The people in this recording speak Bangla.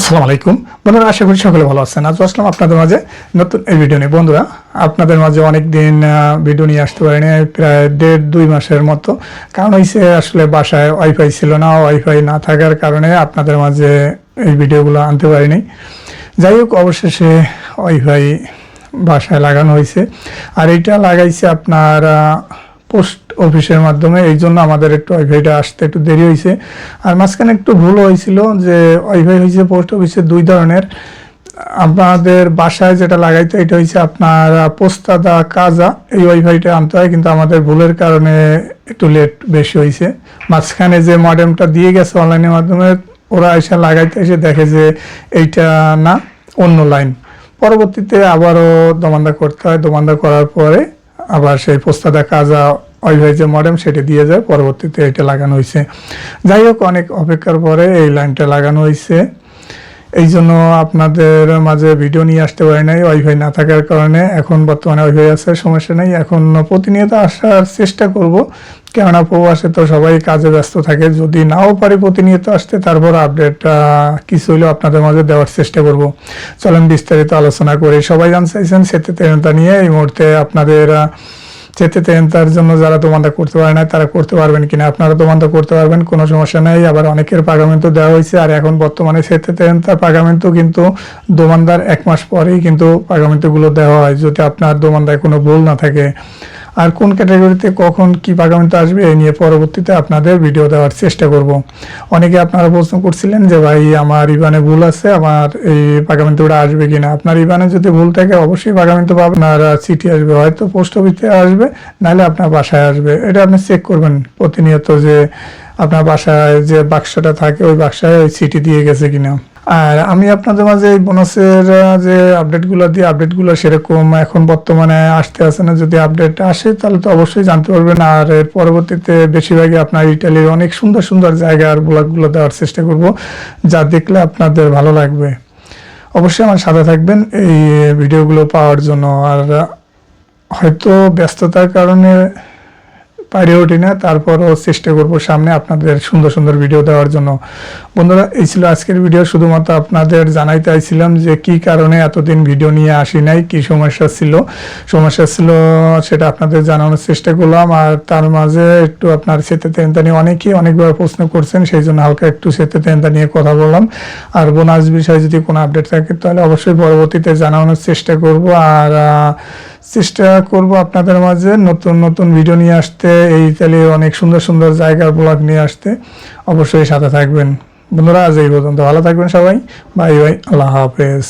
আসসালামু আলাইকুম। বন্ধুরা, আশা করি সকলে ভালো আছেন। আজ আসলাম আপনাদের মাঝে নতুন এই ভিডিও নিয়ে। বন্ধুরা, আপনাদের মাঝে অনেক দিন ভিডিও নিয়ে আসতে পারিনি, প্রায় দেড় দুই মাসের মতো। কারণ হয়েছে আসলে বাসায় ওয়াইফাই ছিল না। ওয়াইফাই না থাকার কারণে আপনাদের মাঝে এই ভিডিওগুলো আনতে পারিনি। যাই হোক, অবশেষে ওয়াইফাই বাসায় লাগানো হয়েছে আর এটা লাগাইছে আপনার পোস্ট অফিসের মাধ্যমে, এই জন্য আমাদের একটু ওয়াইফাইটা আসতে একটু দেরি হয়েছে আর মাঝখানে একটু ভুল হয়েছিল যে ওয়াইফাই হয়েছে পোস্ট অফিসে দুই ধরনের। আপনাদের বাসায় যেটা লাগাইতে, এটা হয়েছে আপনার পোস্তাদা কাজা। এই ওয়াইফাইটা আনতে হয়, কিন্তু আমাদের ভুলের কারণে একটু লেট বেশি হয়েছে মাঝখানে যে মডেমটা দিয়ে গেছে অনলাইনের মাধ্যমে, ওরা এসে লাগাইতে এসে দেখে যে এইটা না, অন্য লাইন পরবর্তীতে আবারও দমান্দা করতে হয়। দমান্দা করার পরে আবার সেই পোস্তাদা কাজা ওয়াইফাই যে মডেম সেটা দিয়ে যায়, পরবর্তীতে এটা লাগানো হয়েছে। যাই হোক, অনেক অপেক্ষার পরে এই লাইনটা লাগানো হয়েছে। এই জন্য আপনাদের মাঝে ভিডিও নিয়ে আসতে পারি নাই ওয়াইফাই না থাকার কারণে। এখন বর্তমানে ওয়াইফাই আছে, সমস্যা নেই। এখন প্রতিনিয়ত আসার চেষ্টা করব। কেননা প্রবাসে তো সবাই কাজে ব্যস্ত থাকে। যদি নাও পারি প্রতিনিয়ত আসতে, তারপর আপডেট কিছু হইলেও আপনাদের মাঝে দেওয়ার চেষ্টা করব। চলেন বিস্তারিত আলোচনা করে। সবাই জানতে চাইছেন সেতে নিয়ে। এই মুহূর্তে আপনাদের যেতে তেন তার জন্য যারা তোমাদের করতে পারে না তারা করতে পারবেন কিনা? আপনারা তোমাদের করতে পারবেন, কোনো সমস্যা নেই। আবার অনেকের পাগামেন্টও দেওয়া হয়েছে, আর এখন বর্তমানে সেতে তেন তার পাগামেন্টও কিন্তু দোমানদার এক মাস পরেই কিন্তু পাগামেন্টগুলো দেওয়া হয়, যদি আপনার দোমানদায় কোনো ভুল না থাকে। আর কোন ক্যাটাগরিতে কখন কি পাগামেন্ট আসবে এই নিয়ে পরবর্তীতে আপনাদের ভিডিও দেওয়ার চেষ্টা করব। অনেকে আপনারা প্রশ্ন করছিলেন যে, ভাই, আমার ইভানে ভুল আছে, আমার এই পাগামেন্টটা আসবে কিনা? আপনার ইভানে যদি ভুল থাকে, অবশ্যই পাগামেন্ট পাবেন। আর চিঠি আসবে, হয়তো পোস্ট অফিসে আসবে, নাহলে আপনার বাসায় আসবে। এটা আপনি চেক করবেন প্রতিনিয়ত যে আপনার বাসায় যে বাক্সটা থাকে, ওই বাক্সায় ওই চিঠি দিয়ে গেছে কিনা। আর আমি আপনাদের মাঝে এই বোনাসের যে আপডেটগুলো দিয়ে আপডেটগুলো সেরকম এখন বর্তমানে আসতে আসে না, যদি আপডেট আসে তাহলে তো অবশ্যই জানতে পারবেন। আর এর পরবর্তীতে বেশিরভাগই আপনার ইটালির অনেক সুন্দর সুন্দর জায়গার ব্লগগুলো দেওয়ার চেষ্টা করব, যা দেখলে আপনাদের ভালো লাগবে। অবশ্যই আমার সাথে থাকবেন এই ভিডিওগুলো পাওয়ার জন্য। আর হয়তো ব্যস্ততার কারণে পারে ওঠি না, তারপরও চেষ্টা করব সামনে আপনাদের সুন্দর সুন্দর ভিডিও দেওয়ার জন্য। বন্ধুরা, এই ছিল আজকের ভিডিও শুধুমাত্র আপনাদের জানাইতে চাইছিলাম যে কি কারণে এতদিন ভিডিও নিয়ে আসি নাই, কি সমস্যা ছিল। সমস্যা ছিল সেটা আপনাদের জানানোর চেষ্টা করলাম। আর তার মাঝে একটু আপনার সেতে তেনতা নিয়ে অনেকেই অনেকবার প্রশ্ন করছেন, সেই জন্য হালকা একটু সেতে তেনতা নিয়ে কথা বললাম। আর বোনাস বিষয়ে যদি কোনো আপডেট থাকে, তাহলে অবশ্যই পরবর্তীতে জানানোর চেষ্টা করব। আর চেষ্টা করব আপনাদের মাঝে নতুন নতুন ভিডিও নিয়ে আসতে। এই ইতালির অনেক সুন্দর সুন্দর জায়গার ব্লগ নিয়ে আসতে। অবশ্যই সাথে থাকবেন। বন্ধুরা, আজ এই পর্যন্ত। ভালো থাকবেন সবাই। Bye bye. আল্লাহ হাফেজ।